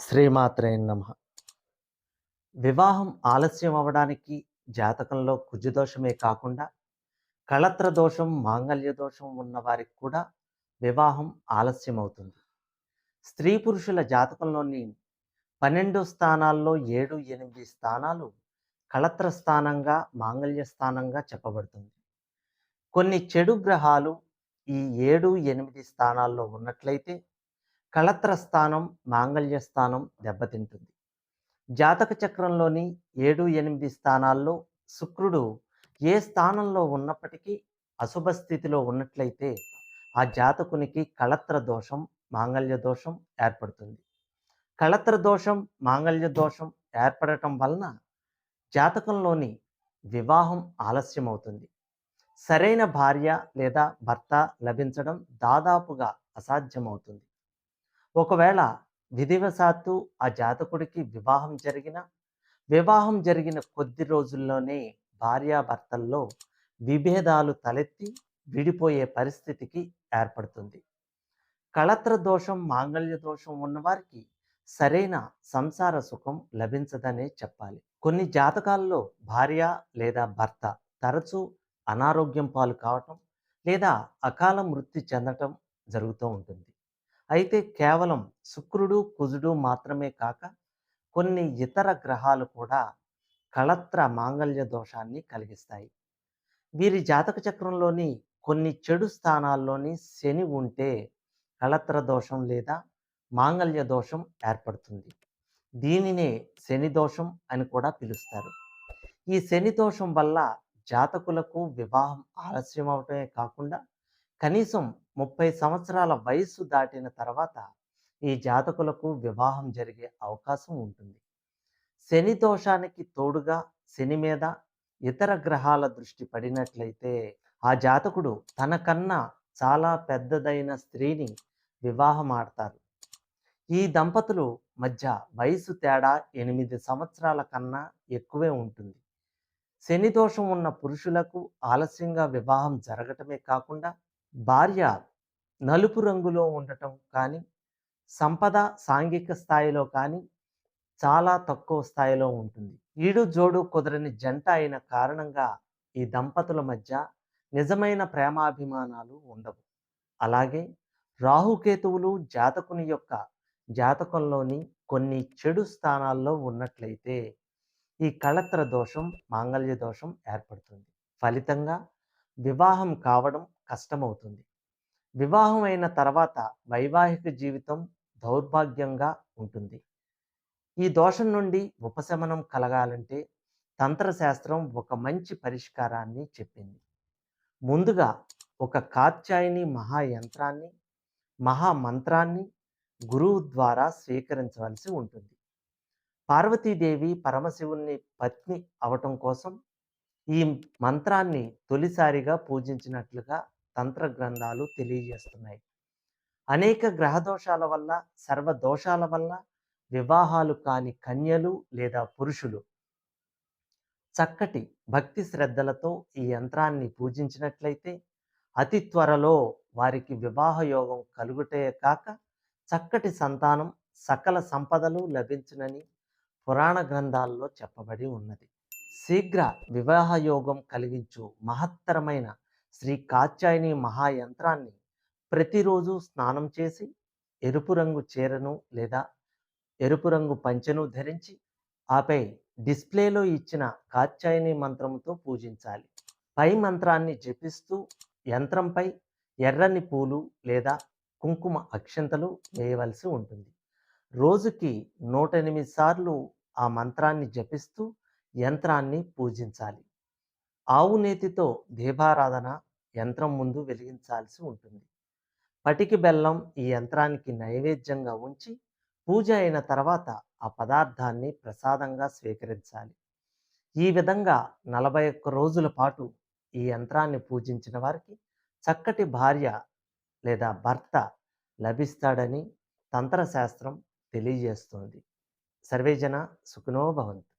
శ్రీమాత్రే నమ. వివాహం ఆలస్యం అవ్వడానికి జాతకంలో కుజదోషమే కాకుండా కళత్ర దోషం మాంగళ్య దోషం ఉన్న వారికి కూడా వివాహం ఆలస్యం అవుతుంది స్త్రీ పురుషుల జాతకంలోని పన్నెండు స్థానాల్లో ఏడు ఎనిమిది స్థానాలు కళత్ర స్థానంగా మాంగళ్య స్థానంగా చెప్పబడుతుంది. కొన్ని చెడు గ్రహాలు ఈ ఏడు ఎనిమిది స్థానాల్లో ఉన్నట్లయితే కళత్ర స్థానం మాంగళ్య స్థానం దెబ్బతింటుంది. జాతక చక్రంలోని ఏడు ఎనిమిది స్థానాల్లో శుక్రుడు ఏ స్థానంలో ఉన్నప్పటికీ అశుభ స్థితిలో ఉన్నట్లయితే ఆ జాతకునికి కళత్ర దోషం మాంగళ్య దోషం ఏర్పడుతుంది. కళత్ర దోషం మాంగళ్య దోషం ఏర్పడటం వలన జాతకంలోని వివాహం ఆలస్యం అవుతుంది సరైన భార్య లేదా భర్త లభించడం దాదాపుగా అసాధ్యమవుతుంది. ఒకవేళ విధివశాత్తు ఆ జాతకుడికి వివాహం జరిగిన వివాహం జరిగిన కొద్ది రోజుల్లోనే భార్యాభర్తల్లో విభేదాలు తలెత్తి విడిపోయే పరిస్థితికి ఏర్పడుతుంది. కళత్ర దోషం మాంగళ్య దోషం ఉన్నవారికి సరైన సంసార సుఖం లభించదనే చెప్పాలి. కొన్ని జాతకాల్లో భార్య లేదా భర్త తరచూ అనారోగ్యం పాలు కావటం లేదా అకాల మృతి చెందటం జరుగుతూ ఉంటుంది. అయితే కేవలం శుక్రుడు కుజుడు మాత్రమే కాక కొన్ని ఇతర గ్రహాలు కూడా కళత్ర మాంగళ్య దోషాన్ని కలిగిస్తాయి. వీరి జాతక చక్రంలోని కొన్ని చెడు స్థానాల్లోని శని ఉంటే కళత్ర దోషం లేదా మాంగళ్య దోషం ఏర్పడుతుంది. దీనినే శని దోషం అని కూడా పిలుస్తారు. ఈ శని దోషం వల్ల జాతకులకు వివాహం ఆలస్యం అవటమే కాకుండా కనీసం ముప్పై సంవత్సరాల వయస్సు దాటిన తర్వాత ఈ జాతకులకు వివాహం జరిగే అవకాశం ఉంటుంది. శని దోషానికి తోడుగా శని మీద ఇతర గ్రహాల దృష్టి పడినట్లయితే ఆ జాతకుడు తనకన్నా చాలా పెద్దదైన స్త్రీని వివాహం ఆడతారు. ఈ దంపతులు మధ్య వయసు తేడా ఎనిమిది సంవత్సరాల కన్నా ఎక్కువే ఉంటుంది. శని దోషం ఉన్న పురుషులకు ఆలస్యంగా వివాహం జరగటమే కాకుండా భార్య నలుపు రంగులో ఉండటం కానీ సంపద సాంఘిక స్థాయిలో కానీ చాలా తక్కువ స్థాయిలో ఉంటుంది. ఈడు జోడు కుదరని జంట అయిన కారణంగా ఈ దంపతుల మధ్య నిజమైన ప్రేమాభిమానాలు ఉండవు. అలాగే రాహుకేతువులు జాతకుని యొక్క జాతకంలోని కొన్ని చెడు స్థానాల్లో ఉన్నట్లయితే ఈ కళత్ర దోషం మాంగళ్య దోషం ఏర్పడుతుంది. ఫలితంగా వివాహం కావడం కష్టమవుతుంది. వివాహం అయిన తర్వాత వైవాహిక జీవితం దౌర్భాగ్యంగా ఉంటుంది. ఈ దోషం నుండి ఉపశమనం కలగాలంటే తంత్రశాస్త్రం ఒక మంచి పరిష్కారాన్ని చెప్పింది. ముందుగా ఒక కాత్యాయని మహాయంత్రాన్ని మహామంత్రాన్ని గురువు ద్వారా స్వీకరించవలసి ఉంటుంది. పార్వతీదేవి పరమశివుని పత్ని అవటం కోసం ఈ మంత్రాన్ని తొలిసారిగా పూజించినట్లుగా తంత్ర గ్రంథాలు తెలియజేస్తున్నాయి. అనేక గ్రహదోషాల వల్ల సర్వ దోషాల వల్ల వివాహాలు కాని కన్యలు లేదా పురుషులు చక్కటి భక్తి శ్రద్ధలతో ఈ యంత్రాన్ని పూజించినట్లయితే అతి త్వరలో వారికి వివాహ యోగం కలుగుటే కాక చక్కటి సంతానం సకల సంపదలు లభించునని పురాణ గ్రంథాల్లో చెప్పబడి ఉన్నది. శీఘ్ర వివాహ యోగం కలిగించు మహత్తరమైన శ్రీ కాత్యాయని మహాయంత్రాన్ని ప్రతిరోజు స్నానం చేసి ఎరుపు రంగు చీరను లేదా ఎరుపు రంగు పంచెను ధరించి ఆపై డిస్ప్లేలో ఇచ్చిన కాత్యాయని మంత్రంతో పూజించాలి. పై మంత్రాన్ని జపిస్తూ యంత్రంపై ఎర్రని పూలు లేదా కుంకుమ అక్షంతలు వేయవలసి ఉంటుంది. రోజుకి నూట ఎనిమిది సార్లు ఆ మంత్రాన్ని జపిస్తూ యంత్రాన్ని పూజించాలి. ఆవు నేతితో దీపారాధన యంత్రం ముందు వెలిగించాల్సి ఉంటుంది. పటికి బెల్లం ఈ యంత్రానికి నైవేద్యంగా ఉంచి పూజ అయిన తర్వాత ఆ పదార్థాన్ని ప్రసాదంగా స్వీకరించాలి. ఈ విధంగా నలభై ఒక్క రోజుల పాటు ఈ యంత్రాన్ని పూజించిన వారికి చక్కటి భార్య లేదా భర్త లభిస్తాడని తంత్రశాస్త్రం తెలియజేస్తుంది. సర్వేజన సుఖినో భవంతు.